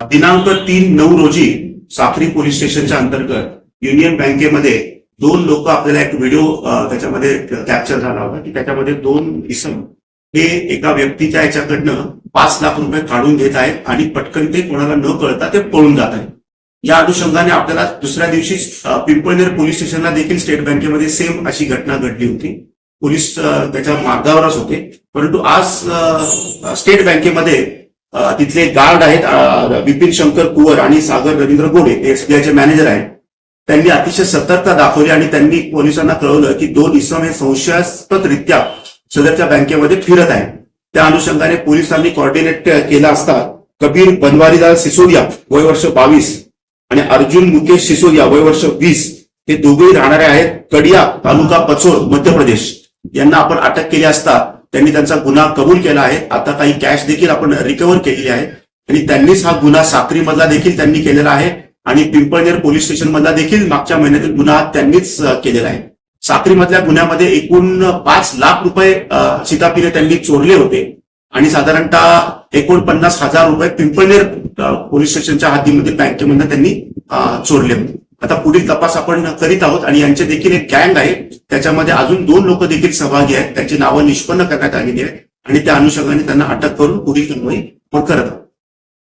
दिनांक तीन नऊ रोजी साक्री पोलीस स्टेशनच्या अंतर्गत युनियन बँकेमध्ये दोन लोक आपल्याला एक व्हिडिओ त्याच्यामध्ये कॅप्चर झाला होता की त्याच्यामध्ये दोन इसम हे एका व्यक्तीच्या याच्याकडनं पाच लाख रुपये काढून घेत आहेत आणि पटकन ते कोणाला न कळता ते पळून जात आहेत. या अनुषंगाने आपल्याला दुसऱ्या दिवशी पिंपळनेर पोलीस स्टेशनला देखील स्टेट बँकेमध्ये सेम अशी घटना घडली होती. पोलीस त्याच्या मार्गावरच होते. परंतु आज स्टेट बँकेमध्ये तिथले गार्ड आहेत विपिन शंकर कुवर आणि सागर रवींद्र गोडे ते एसबीआयचे मॅनेजर आहेत. त्यांनी अतिशय सतर्कता दाखवली आणि त्यांनी पोलिसांना कळवलं की दोन इसम हे संशयास्पदरित्या सदरच्या बँकेमध्ये फिरत आहेत. त्या अनुषंगाने पोलिसांनी कॉर्डिनेट केला असता कबीर बनवारीलाल सिसोदिया वय वर्ष बावीस आणि अर्जुन मुकेश सिसोदिया वय वर्ष वीस हे दोघेही राहणारे आहेत कडिया तालुका पचोड मध्य प्रदेश. यांना आपण अटक केली असता त्यांनी त्यांचा गुन्हा कबूल केला आहे. आता काही कॅश देखील आपण रिकव्हर केलेली आहे. आणि त्यांनीच हा गुन्हा साक्रीमधला देखील त्यांनी केलेला आहे. आणि पिंपळनेर पोलीस स्टेशन मधला देखील मागच्या महिन्यातील गुन्हा त्यांनीच केलेला आहे. साक्रीमधल्या गुन्ह्यामध्ये एकूण पाच लाख रुपये सीतापीने त्यांनी चोरले होते. आणि साधारणतः एकोणपन्नास हजार रुपये पिंपळनेर पोलीस स्टेशनच्या हद्दीमध्ये बँकेमधनं त्यांनी चोरले होते. आता पुढील तपास आपण करीत आहोत. आणि यांचे देखील एक गँग आहे. त्याच्यामध्ये अजून दोन लोक देखील सहभागी आहेत. त्यांची नावं निष्पन्न करण्यात आलेली आहेत. आणि त्या अनुषंगाने त्यांना अटक करून पुढील कारवाई आपण करत आहोत.